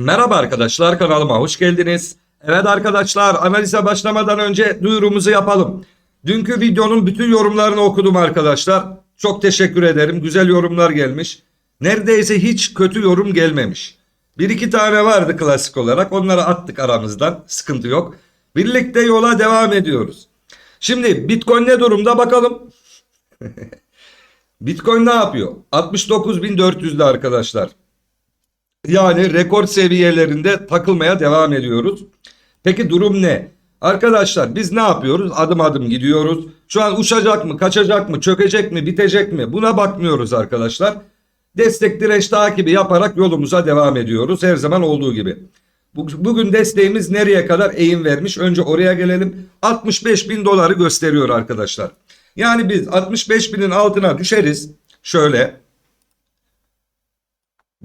Merhaba arkadaşlar kanalıma hoş geldiniz. Evet arkadaşlar analize başlamadan önce duyurumuzu yapalım. Dünkü videonun bütün yorumlarını okudum arkadaşlar. Çok teşekkür ederim. Güzel yorumlar gelmiş. Neredeyse hiç kötü yorum gelmemiş. Bir iki tane vardı klasik olarak. Onları attık aramızdan. Sıkıntı yok. Birlikte yola devam ediyoruz. Şimdi Bitcoin ne durumda bakalım. Bitcoin ne yapıyor? 69.400'de arkadaşlar. Yani rekor seviyelerinde takılmaya devam ediyoruz. Peki durum ne? Arkadaşlar biz ne yapıyoruz? Adım adım gidiyoruz. Şu an uçacak mı, kaçacak mı, çökecek mi, bitecek mi? Buna bakmıyoruz arkadaşlar. Destek direnç takibi yaparak yolumuza devam ediyoruz. Her zaman olduğu gibi. Bu- Bugün desteğimiz nereye kadar eğim vermiş? Önce oraya gelelim. 65 bin doları gösteriyor arkadaşlar. Yani biz 65 binin altına düşeriz. Şöyle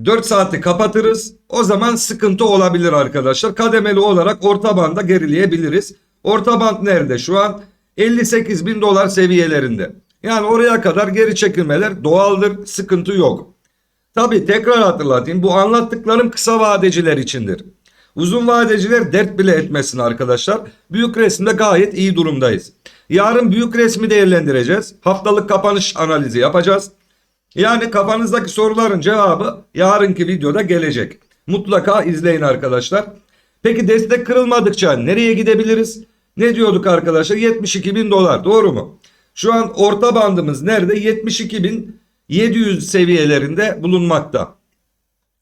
4 saati kapatırız. O zaman sıkıntı olabilir arkadaşlar. Kademeli olarak orta banda gerileyebiliriz. Orta band nerede? Şu an 58 bin dolar seviyelerinde. Yani oraya kadar geri çekilmeler doğaldır. Sıkıntı yok. Tabi tekrar hatırlatayım. Bu anlattıklarım kısa vadeciler içindir. Uzun vadeciler dert bile etmesin arkadaşlar. Büyük resimde gayet iyi durumdayız. Yarın büyük resmi değerlendireceğiz. Haftalık kapanış analizi yapacağız. Yani kafanızdaki soruların cevabı yarınki videoda gelecek. Mutlaka izleyin arkadaşlar. Peki destek kırılmadıkça nereye gidebiliriz? Ne diyorduk arkadaşlar? 72 bin dolar doğru mu? Şu an orta bandımız nerede? 72 bin 700 seviyelerinde bulunmakta.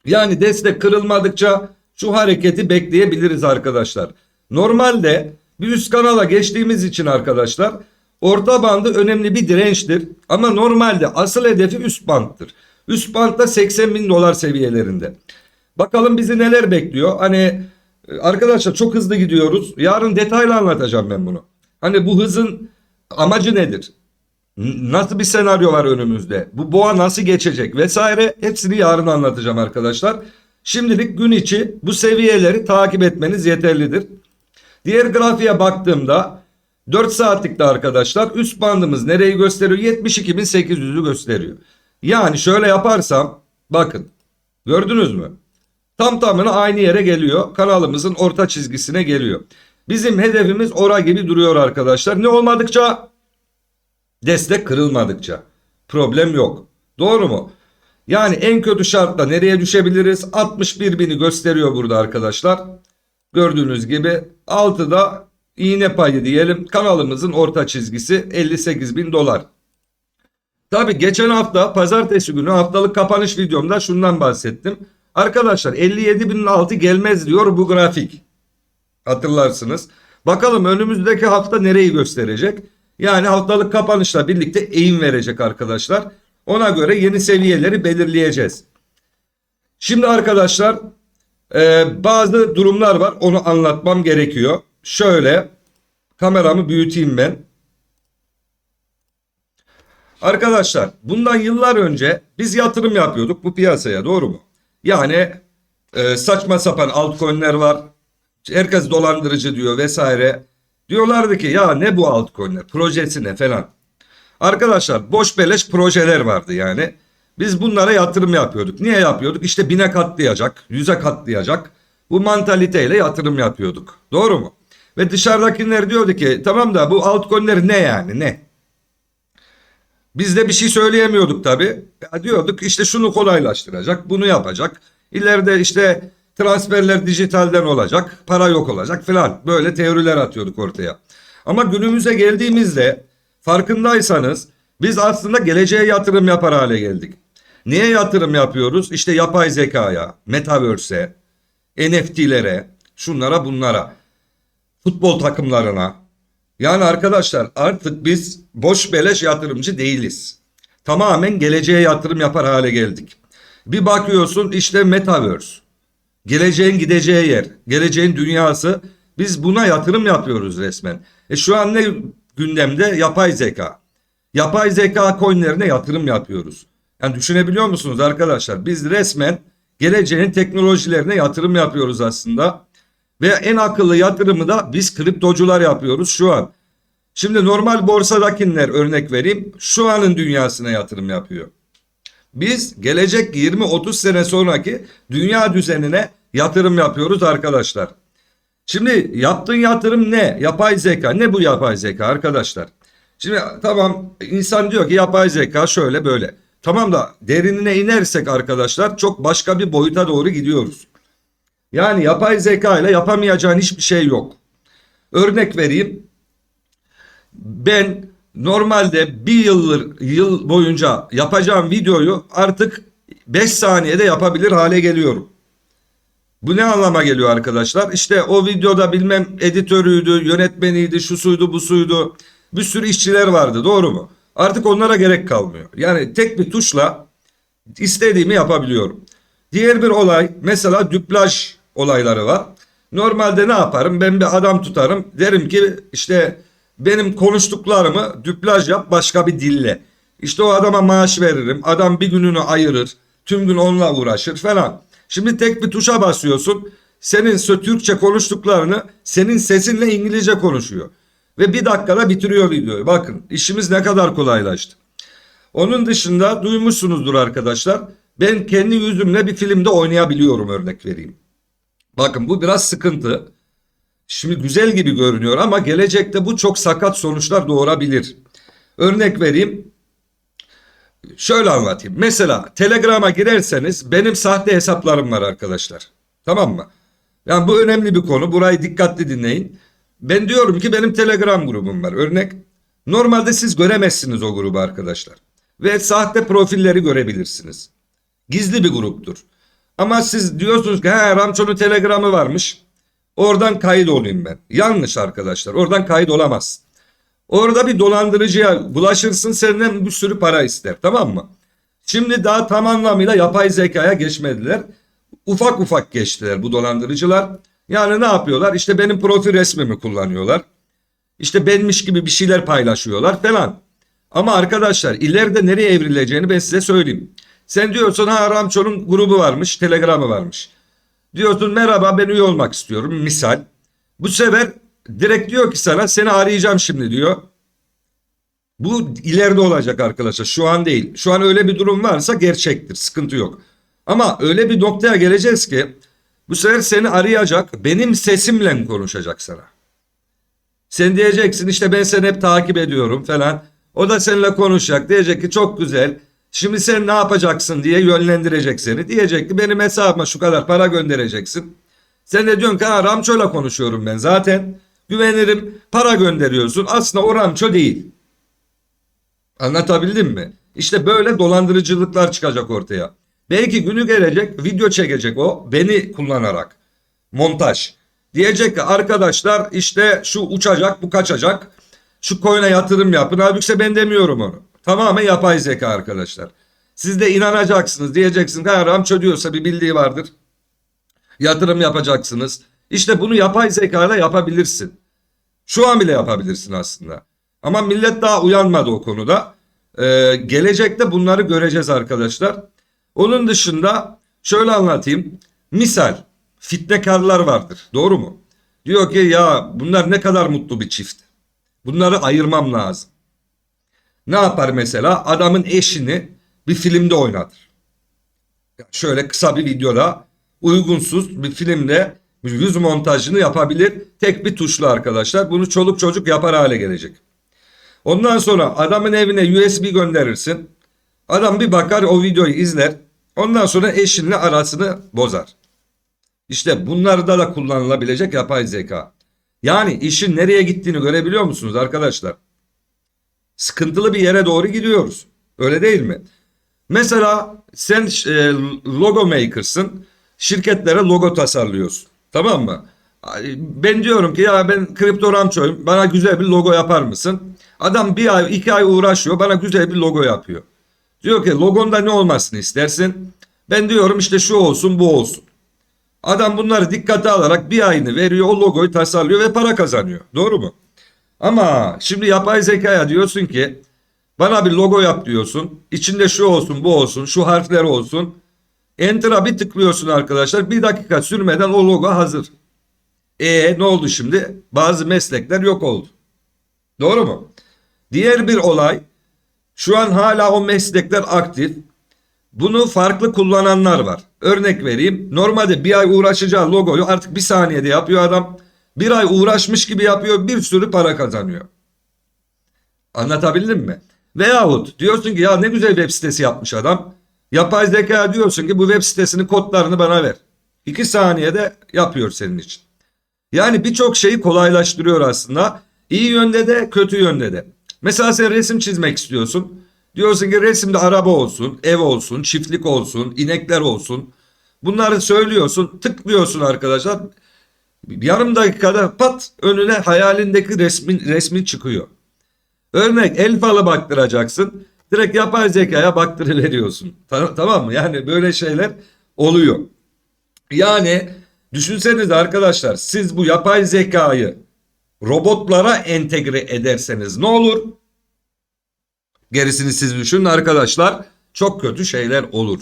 Yani destek kırılmadıkça şu hareketi bekleyebiliriz arkadaşlar. Normalde bir üst kanala geçtiğimiz için arkadaşlar orta bandı önemli bir dirençtir. Ama normalde asıl hedefi üst banttır. Üst bantta 80 bin dolar seviyelerinde. Bakalım bizi neler bekliyor. Hani e, arkadaşlar çok hızlı gidiyoruz. Yarın detaylı anlatacağım ben bunu. Hani bu hızın amacı nedir? Nasıl bir senaryo var önümüzde? Bu boğa nasıl geçecek vesaire hepsini yarın anlatacağım arkadaşlar. Şimdilik gün içi bu seviyeleri takip etmeniz yeterlidir. Diğer grafiğe baktığımda 4 saatlikte arkadaşlar üst bandımız nereyi gösteriyor? 72.800'ü gösteriyor. Yani şöyle yaparsam bakın gördünüz mü? Tam tamına aynı yere geliyor. Kanalımızın orta çizgisine geliyor. Bizim hedefimiz ora gibi duruyor arkadaşlar. Ne olmadıkça destek kırılmadıkça problem yok. Doğru mu? Yani en kötü şartla nereye düşebiliriz? 61 bini gösteriyor burada arkadaşlar. Gördüğünüz gibi 6'da iğne payı diyelim. Kanalımızın orta çizgisi 58 bin dolar. Tabi geçen hafta pazartesi günü haftalık kapanış videomda şundan bahsettim. Arkadaşlar 57 binin altı gelmez diyor bu grafik. Hatırlarsınız. Bakalım önümüzdeki hafta nereyi gösterecek? Yani haftalık kapanışla birlikte eğim verecek arkadaşlar. Ona göre yeni seviyeleri belirleyeceğiz. Şimdi arkadaşlar e, bazı durumlar var onu anlatmam gerekiyor. Şöyle kameramı büyüteyim ben. Arkadaşlar bundan yıllar önce biz yatırım yapıyorduk bu piyasaya doğru mu? Yani e, saçma sapan altcoin'ler var. Herkes dolandırıcı diyor vesaire. Diyorlardı ki ya ne bu altcoin'ler projesi ne falan. Arkadaşlar boş beleş projeler vardı yani. Biz bunlara yatırım yapıyorduk. Niye yapıyorduk? İşte bine katlayacak, yüze katlayacak. Bu mantaliteyle yatırım yapıyorduk. Doğru mu? Ve dışarıdakiler diyordu ki tamam da bu altcoin'ler ne yani ne? Biz de bir şey söyleyemiyorduk tabii. Ya diyorduk işte şunu kolaylaştıracak, bunu yapacak. İleride işte transferler dijitalden olacak, para yok olacak falan. Böyle teoriler atıyorduk ortaya. Ama günümüze geldiğimizde farkındaysanız biz aslında geleceğe yatırım yapar hale geldik. Niye yatırım yapıyoruz? İşte yapay zekaya, metaverse'e, NFT'lere, şunlara bunlara, futbol takımlarına, yani arkadaşlar artık biz boş beleş yatırımcı değiliz. Tamamen geleceğe yatırım yapar hale geldik. Bir bakıyorsun işte Metaverse. Geleceğin gideceği yer. Geleceğin dünyası. Biz buna yatırım yapıyoruz resmen. E şu an ne gündemde? Yapay zeka. Yapay zeka coinlerine yatırım yapıyoruz. Yani düşünebiliyor musunuz arkadaşlar? Biz resmen geleceğin teknolojilerine yatırım yapıyoruz aslında. Ve en akıllı yatırımı da biz kriptocular yapıyoruz şu an. Şimdi normal borsadakiler örnek vereyim. Şu anın dünyasına yatırım yapıyor. Biz gelecek 20-30 sene sonraki dünya düzenine yatırım yapıyoruz arkadaşlar. Şimdi yaptığın yatırım ne? Yapay zeka. Ne bu yapay zeka arkadaşlar? Şimdi tamam insan diyor ki yapay zeka şöyle böyle. Tamam da derinine inersek arkadaşlar çok başka bir boyuta doğru gidiyoruz. Yani yapay zeka ile yapamayacağın hiçbir şey yok. Örnek vereyim. Ben normalde bir yıldır yıl boyunca yapacağım videoyu artık 5 saniyede yapabilir hale geliyorum. Bu ne anlama geliyor arkadaşlar? İşte o videoda bilmem editörüydü, yönetmeniydi, şu suydu, bu suydu. Bir sürü işçiler vardı doğru mu? Artık onlara gerek kalmıyor. Yani tek bir tuşla istediğimi yapabiliyorum. Diğer bir olay mesela dublaj olayları var. Normalde ne yaparım? Ben bir adam tutarım. Derim ki işte benim konuştuklarımı dublaj yap başka bir dille. İşte o adama maaş veririm. Adam bir gününü ayırır. Tüm gün onunla uğraşır falan. Şimdi tek bir tuşa basıyorsun. Senin Türkçe konuştuklarını senin sesinle İngilizce konuşuyor. Ve bir dakikada bitiriyor videoyu. Bakın işimiz ne kadar kolaylaştı. Onun dışında duymuşsunuzdur arkadaşlar. Ben kendi yüzümle bir filmde oynayabiliyorum örnek vereyim. Bakın bu biraz sıkıntı. Şimdi güzel gibi görünüyor ama gelecekte bu çok sakat sonuçlar doğurabilir. Örnek vereyim. Şöyle anlatayım. Mesela Telegram'a girerseniz benim sahte hesaplarım var arkadaşlar. Tamam mı? Yani bu önemli bir konu. Burayı dikkatli dinleyin. Ben diyorum ki benim Telegram grubum var. Örnek. Normalde siz göremezsiniz o grubu arkadaşlar. Ve sahte profilleri görebilirsiniz. Gizli bir gruptur. Ama siz diyorsunuz ki ha Ramço'nun Telegram'ı varmış. Oradan kayıt olayım ben. Yanlış arkadaşlar. Oradan kayıt olamazsın. Orada bir dolandırıcıya bulaşırsın senden bir sürü para ister tamam mı? Şimdi daha tam anlamıyla yapay zekaya geçmediler. Ufak ufak geçtiler bu dolandırıcılar. Yani ne yapıyorlar? İşte benim profil resmimi kullanıyorlar. İşte benmiş gibi bir şeyler paylaşıyorlar falan. Ama arkadaşlar ileride nereye evrileceğini ben size söyleyeyim. Sen diyorsun ha Ramço'nun grubu varmış, telegramı varmış. Diyorsun merhaba ben üye olmak istiyorum misal. Bu sefer direkt diyor ki sana seni arayacağım şimdi diyor. Bu ileride olacak arkadaşlar şu an değil. Şu an öyle bir durum varsa gerçektir sıkıntı yok. Ama öyle bir noktaya geleceğiz ki bu sefer seni arayacak benim sesimle konuşacak sana. Sen diyeceksin işte ben seni hep takip ediyorum falan. O da seninle konuşacak. Diyecek ki çok güzel. Şimdi sen ne yapacaksın diye yönlendirecek seni. Diyecek ki benim hesabıma şu kadar para göndereceksin. Sen de diyorsun ki ha Ramço'yla konuşuyorum ben zaten. Güvenirim para gönderiyorsun. Aslında o Ramço değil. Anlatabildim mi? İşte böyle dolandırıcılıklar çıkacak ortaya. Belki günü gelecek video çekecek o beni kullanarak. Montaj. Diyecek ki arkadaşlar işte şu uçacak bu kaçacak. Şu coin'e yatırım yapın. Halbuki ben demiyorum onu. Tamamen yapay zeka arkadaşlar. Siz de inanacaksınız. Diyeceksiniz ha Ramço diyorsa bir bildiği vardır. Yatırım yapacaksınız. İşte bunu yapay zekayla yapabilirsin. Şu an bile yapabilirsin aslında. Ama millet daha uyanmadı o konuda. Ee, gelecekte bunları göreceğiz arkadaşlar. Onun dışında şöyle anlatayım. Misal fitnekarlar vardır. Doğru mu? Diyor ki ya bunlar ne kadar mutlu bir çift. Bunları ayırmam lazım. Ne yapar mesela? Adamın eşini bir filmde oynatır. Şöyle kısa bir videoda uygunsuz bir filmde yüz montajını yapabilir. Tek bir tuşla arkadaşlar. Bunu çoluk çocuk yapar hale gelecek. Ondan sonra adamın evine USB gönderirsin. Adam bir bakar o videoyu izler. Ondan sonra eşinle arasını bozar. İşte bunlarda da kullanılabilecek yapay zeka. Yani işin nereye gittiğini görebiliyor musunuz arkadaşlar? Sıkıntılı bir yere doğru gidiyoruz. Öyle değil mi? Mesela sen e, logo maker'sın. Şirketlere logo tasarlıyorsun. Tamam mı? Ben diyorum ki ya ben kripto ramçoyum. Bana güzel bir logo yapar mısın? Adam bir ay iki ay uğraşıyor. Bana güzel bir logo yapıyor. Diyor ki logonda ne olmasını istersin? Ben diyorum işte şu olsun bu olsun. Adam bunları dikkate alarak bir ayını veriyor o logoyu tasarlıyor ve para kazanıyor. Doğru mu? Ama şimdi yapay zekaya diyorsun ki bana bir logo yap diyorsun. İçinde şu olsun bu olsun şu harfler olsun. Enter'a bir tıklıyorsun arkadaşlar. Bir dakika sürmeden o logo hazır. E ne oldu şimdi? Bazı meslekler yok oldu. Doğru mu? Diğer bir olay şu an hala o meslekler aktif. Bunu farklı kullananlar var. Örnek vereyim. Normalde bir ay uğraşacağı logoyu artık bir saniyede yapıyor adam. Bir ay uğraşmış gibi yapıyor. Bir sürü para kazanıyor. Anlatabildim mi? Veyahut diyorsun ki ya ne güzel web sitesi yapmış adam. Yapay zeka diyorsun ki bu web sitesinin kodlarını bana ver. İki saniyede yapıyor senin için. Yani birçok şeyi kolaylaştırıyor aslında. İyi yönde de kötü yönde de. Mesela sen resim çizmek istiyorsun. Diyorsun ki resimde araba olsun, ev olsun, çiftlik olsun, inekler olsun. Bunları söylüyorsun, tıklıyorsun arkadaşlar. Yarım dakikada pat önüne hayalindeki resmin, resmin çıkıyor. Örnek el falı baktıracaksın. Direkt yapay zekaya baktırıveriyorsun. Ta- Tamam mı? Yani böyle şeyler oluyor. Yani düşünsenize arkadaşlar siz bu yapay zekayı robotlara entegre ederseniz ne olur? Gerisini siz düşünün arkadaşlar. Çok kötü şeyler olur.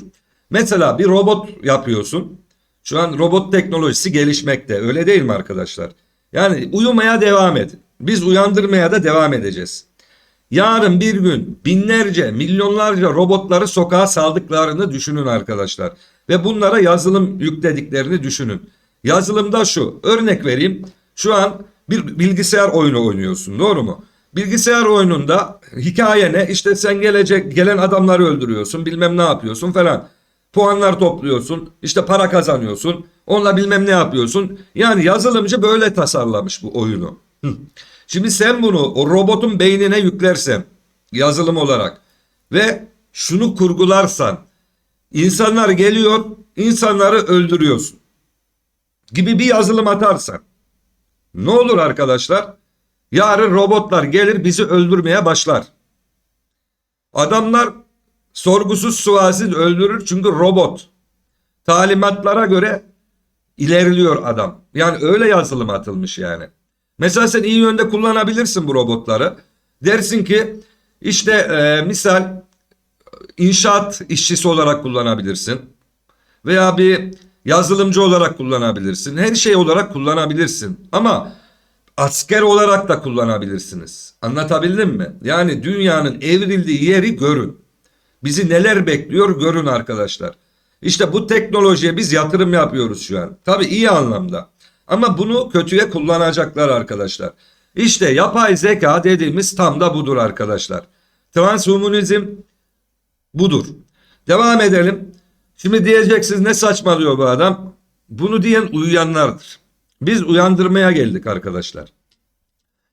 Mesela bir robot yapıyorsun. Şu an robot teknolojisi gelişmekte. Öyle değil mi arkadaşlar? Yani uyumaya devam edin. Biz uyandırmaya da devam edeceğiz. Yarın bir gün binlerce, milyonlarca robotları sokağa saldıklarını düşünün arkadaşlar. Ve bunlara yazılım yüklediklerini düşünün. Yazılımda şu, örnek vereyim. Şu an bir bilgisayar oyunu oynuyorsun, doğru mu? Bilgisayar oyununda hikaye ne? İşte sen gelecek gelen adamları öldürüyorsun, bilmem ne yapıyorsun falan. Puanlar topluyorsun, işte para kazanıyorsun, onunla bilmem ne yapıyorsun. Yani yazılımcı böyle tasarlamış bu oyunu. Şimdi sen bunu o robotun beynine yüklersen yazılım olarak ve şunu kurgularsan insanlar geliyor insanları öldürüyorsun gibi bir yazılım atarsan ne olur arkadaşlar? Yarın robotlar gelir bizi öldürmeye başlar. Adamlar sorgusuz sualsiz öldürür çünkü robot. Talimatlara göre ilerliyor adam. Yani öyle yazılım atılmış yani. Mesela sen iyi yönde kullanabilirsin bu robotları. Dersin ki işte e, misal inşaat işçisi olarak kullanabilirsin. Veya bir yazılımcı olarak kullanabilirsin. Her şey olarak kullanabilirsin. Ama asker olarak da kullanabilirsiniz. Anlatabildim mi? Yani dünyanın evrildiği yeri görün. Bizi neler bekliyor görün arkadaşlar. İşte bu teknolojiye biz yatırım yapıyoruz şu an. Tabii iyi anlamda. Ama bunu kötüye kullanacaklar arkadaşlar. İşte yapay zeka dediğimiz tam da budur arkadaşlar. Transhumanizm budur. Devam edelim. Şimdi diyeceksiniz ne saçmalıyor bu adam? Bunu diyen uyuyanlardır. Biz uyandırmaya geldik arkadaşlar.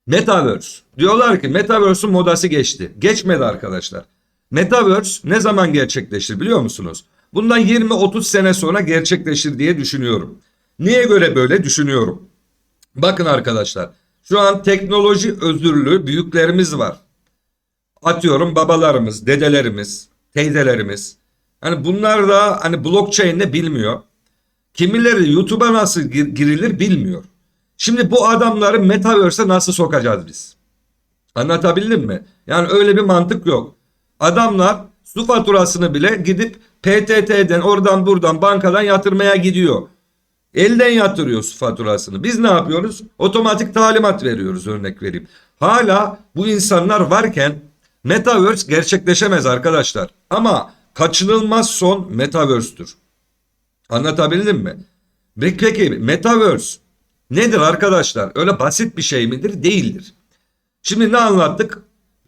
Metaverse. Diyorlar ki Metaverse'ün modası geçti. Geçmedi arkadaşlar. Metaverse ne zaman gerçekleşir biliyor musunuz? Bundan 20-30 sene sonra gerçekleşir diye düşünüyorum. Niye göre böyle düşünüyorum? Bakın arkadaşlar. Şu an teknoloji özürlü büyüklerimiz var. Atıyorum babalarımız, dedelerimiz, teyzelerimiz. Hani bunlar da hani blockchain'de bilmiyor. Kimileri YouTube'a nasıl gir- girilir bilmiyor. Şimdi bu adamları Metaverse'e nasıl sokacağız biz? Anlatabildim mi? Yani öyle bir mantık yok. Adamlar su faturasını bile gidip PTT'den oradan buradan bankadan yatırmaya gidiyor. Elden yatırıyor su faturasını. Biz ne yapıyoruz? Otomatik talimat veriyoruz örnek vereyim. Hala bu insanlar varken Metaverse gerçekleşemez arkadaşlar. Ama kaçınılmaz son Metaverse'tür. Anlatabildim mi? Peki Metaverse nedir arkadaşlar? Öyle basit bir şey midir? Değildir. Şimdi ne anlattık?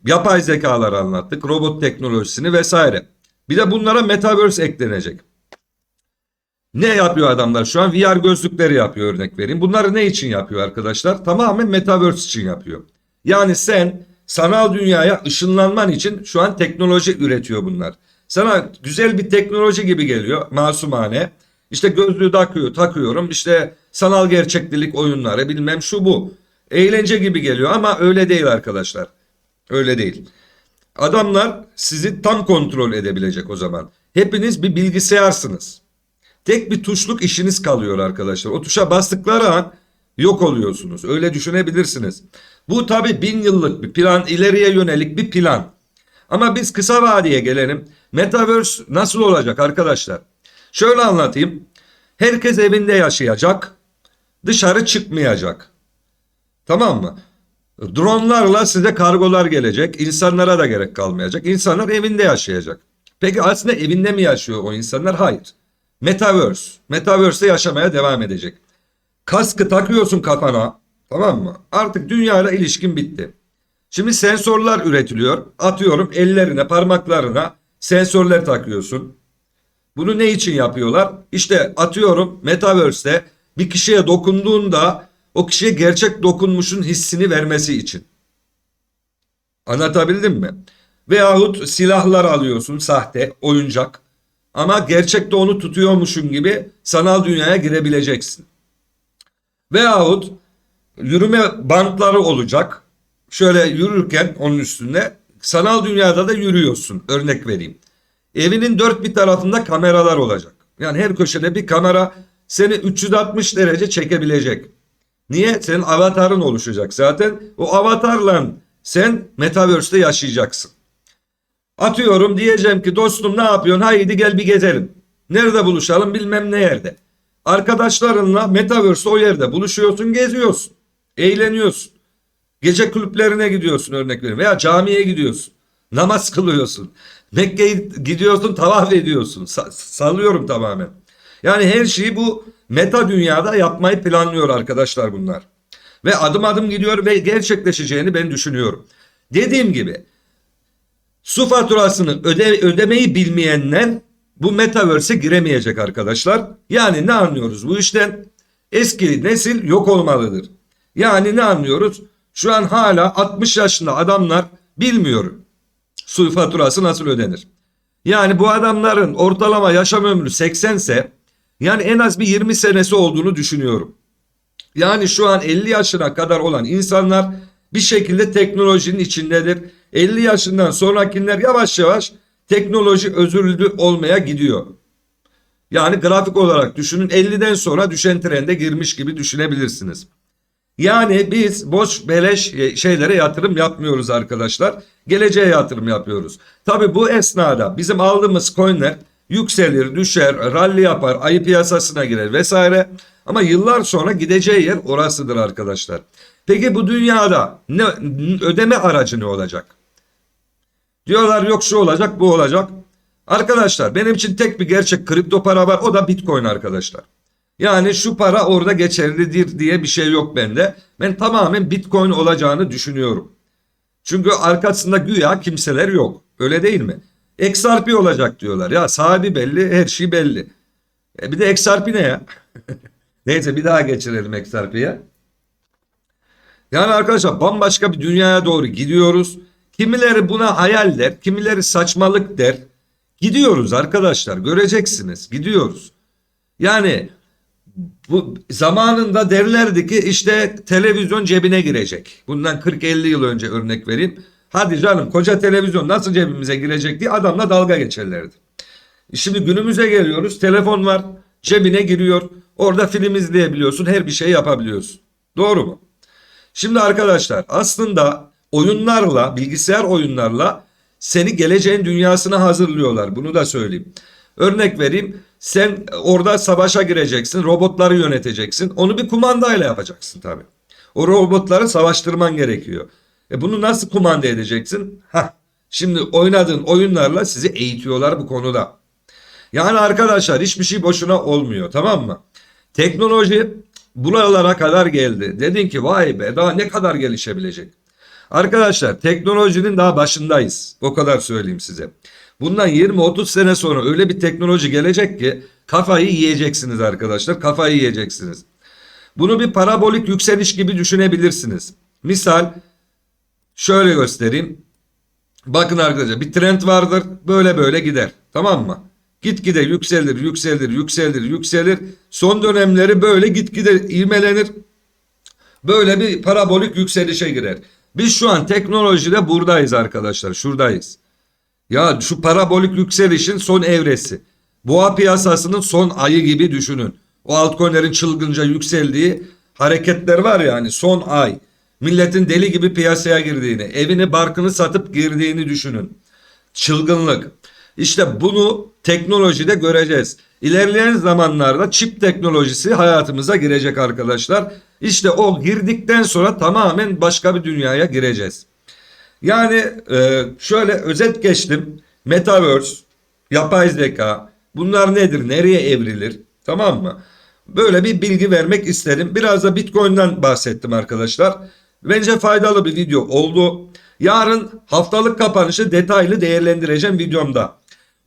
Yapay zekaları anlattık, robot teknolojisini vesaire. Bir de bunlara Metaverse eklenecek. Ne yapıyor adamlar şu an? VR gözlükleri yapıyor örnek vereyim. Bunları ne için yapıyor arkadaşlar? Tamamen Metaverse için yapıyor. Yani sen sanal dünyaya ışınlanman için şu an teknoloji üretiyor bunlar. Sana güzel bir teknoloji gibi geliyor masumane. İşte gözlüğü takıyor, takıyorum. İşte sanal gerçeklik oyunları bilmem şu bu. Eğlence gibi geliyor ama öyle değil arkadaşlar. Öyle değil. Adamlar sizi tam kontrol edebilecek o zaman. Hepiniz bir bilgisayarsınız. Tek bir tuşluk işiniz kalıyor arkadaşlar. O tuşa bastıkları an yok oluyorsunuz. Öyle düşünebilirsiniz. Bu tabi bin yıllık bir plan, ileriye yönelik bir plan. Ama biz kısa vadeye gelelim. Metaverse nasıl olacak arkadaşlar? Şöyle anlatayım. Herkes evinde yaşayacak. Dışarı çıkmayacak. Tamam mı? Dronlarla size kargolar gelecek. İnsanlara da gerek kalmayacak. İnsanlar evinde yaşayacak. Peki aslında evinde mi yaşıyor o insanlar? Hayır. Metaverse. Metaverse'te yaşamaya devam edecek. Kaskı takıyorsun kafana. Tamam mı? Artık dünyayla ilişkin bitti. Şimdi sensörler üretiliyor. Atıyorum ellerine, parmaklarına sensörler takıyorsun. Bunu ne için yapıyorlar? İşte atıyorum Metaverse'te bir kişiye dokunduğunda o kişiye gerçek dokunmuşun hissini vermesi için. Anlatabildim mi? Veyahut silahlar alıyorsun sahte, oyuncak. Ama gerçekte onu tutuyormuşun gibi sanal dünyaya girebileceksin. Veyahut yürüme bantları olacak. Şöyle yürürken onun üstünde sanal dünyada da yürüyorsun. Örnek vereyim. Evinin dört bir tarafında kameralar olacak. Yani her köşede bir kamera seni 360 derece çekebilecek. Niye? Senin avatarın oluşacak zaten. O avatarla sen Metaverse'te yaşayacaksın. Atıyorum diyeceğim ki dostum ne yapıyorsun? Haydi gel bir gezelim. Nerede buluşalım bilmem ne yerde. Arkadaşlarınla Metaverse'te o yerde buluşuyorsun geziyorsun. Eğleniyorsun. Gece kulüplerine gidiyorsun örnek veriyorum. Veya camiye gidiyorsun. Namaz kılıyorsun. Mekke'ye gidiyorsun tavaf ediyorsun. Sa- sallıyorum tamamen. Yani her şeyi bu meta dünyada yapmayı planlıyor arkadaşlar bunlar. Ve adım adım gidiyor ve gerçekleşeceğini ben düşünüyorum. Dediğim gibi su faturasını öde, ödemeyi bilmeyenler bu metaverse'e giremeyecek arkadaşlar. Yani ne anlıyoruz bu işten? Eski nesil yok olmalıdır. Yani ne anlıyoruz? Şu an hala 60 yaşında adamlar bilmiyor su faturası nasıl ödenir. Yani bu adamların ortalama yaşam ömrü 80 ise yani en az bir 20 senesi olduğunu düşünüyorum. Yani şu an 50 yaşına kadar olan insanlar bir şekilde teknolojinin içindedir. 50 yaşından sonrakiler yavaş yavaş teknoloji özürlü olmaya gidiyor. Yani grafik olarak düşünün 50'den sonra düşen trende girmiş gibi düşünebilirsiniz. Yani biz boş beleş şeylere yatırım yapmıyoruz arkadaşlar. Geleceğe yatırım yapıyoruz. Tabi bu esnada bizim aldığımız coinler yükselir, düşer, rally yapar, ayı piyasasına girer vesaire. Ama yıllar sonra gideceği yer orasıdır arkadaşlar. Peki bu dünyada ne, ödeme aracı ne olacak? Diyorlar yok şu olacak bu olacak. Arkadaşlar benim için tek bir gerçek kripto para var o da bitcoin arkadaşlar. Yani şu para orada geçerlidir diye bir şey yok bende. Ben tamamen bitcoin olacağını düşünüyorum. Çünkü arkasında güya kimseler yok. Öyle değil mi? XRP olacak diyorlar. Ya sahibi belli, her şey belli. E bir de XRP ne ya? Neyse bir daha geçirelim XRP'ye. Yani arkadaşlar bambaşka bir dünyaya doğru gidiyoruz. Kimileri buna hayal der, kimileri saçmalık der. Gidiyoruz arkadaşlar göreceksiniz gidiyoruz. Yani bu zamanında derlerdi ki işte televizyon cebine girecek. Bundan 40-50 yıl önce örnek vereyim. Hadi canım koca televizyon nasıl cebimize girecek diye adamla dalga geçerlerdi. Şimdi günümüze geliyoruz. Telefon var cebine giriyor. Orada film izleyebiliyorsun. Her bir şey yapabiliyorsun. Doğru mu? Şimdi arkadaşlar aslında oyunlarla bilgisayar oyunlarla seni geleceğin dünyasına hazırlıyorlar. Bunu da söyleyeyim. Örnek vereyim. Sen orada savaşa gireceksin. Robotları yöneteceksin. Onu bir kumandayla yapacaksın tabii. O robotları savaştırman gerekiyor. E bunu nasıl kumanda edeceksin? Hah. Şimdi oynadığın oyunlarla sizi eğitiyorlar bu konuda. Yani arkadaşlar hiçbir şey boşuna olmuyor tamam mı? Teknoloji buralara kadar geldi. Dedin ki vay be daha ne kadar gelişebilecek? Arkadaşlar teknolojinin daha başındayız. O kadar söyleyeyim size. Bundan 20-30 sene sonra öyle bir teknoloji gelecek ki kafayı yiyeceksiniz arkadaşlar. Kafayı yiyeceksiniz. Bunu bir parabolik yükseliş gibi düşünebilirsiniz. Misal şöyle göstereyim. Bakın arkadaşlar bir trend vardır böyle böyle gider. Tamam mı? Gitgide yükselir, yükselir, yükselir, yükselir. Son dönemleri böyle gitgide ivmelenir. Böyle bir parabolik yükselişe girer. Biz şu an teknolojide buradayız arkadaşlar. Şuradayız. Ya şu parabolik yükselişin son evresi. Boğa piyasasının son ayı gibi düşünün. O altcoin'lerin çılgınca yükseldiği hareketler var ya hani son ay. Milletin deli gibi piyasaya girdiğini, evini barkını satıp girdiğini düşünün. Çılgınlık. İşte bunu teknolojide göreceğiz. İlerleyen zamanlarda çip teknolojisi hayatımıza girecek arkadaşlar. İşte o girdikten sonra tamamen başka bir dünyaya gireceğiz. Yani e, şöyle özet geçtim. Metaverse, yapay zeka, Bunlar nedir? Nereye evrilir? Tamam mı? Böyle bir bilgi vermek isterim. Biraz da Bitcoin'den bahsettim arkadaşlar. Bence faydalı bir video oldu. Yarın haftalık kapanışı detaylı değerlendireceğim videomda.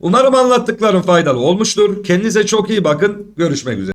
Umarım anlattıklarım faydalı olmuştur. Kendinize çok iyi bakın. Görüşmek üzere.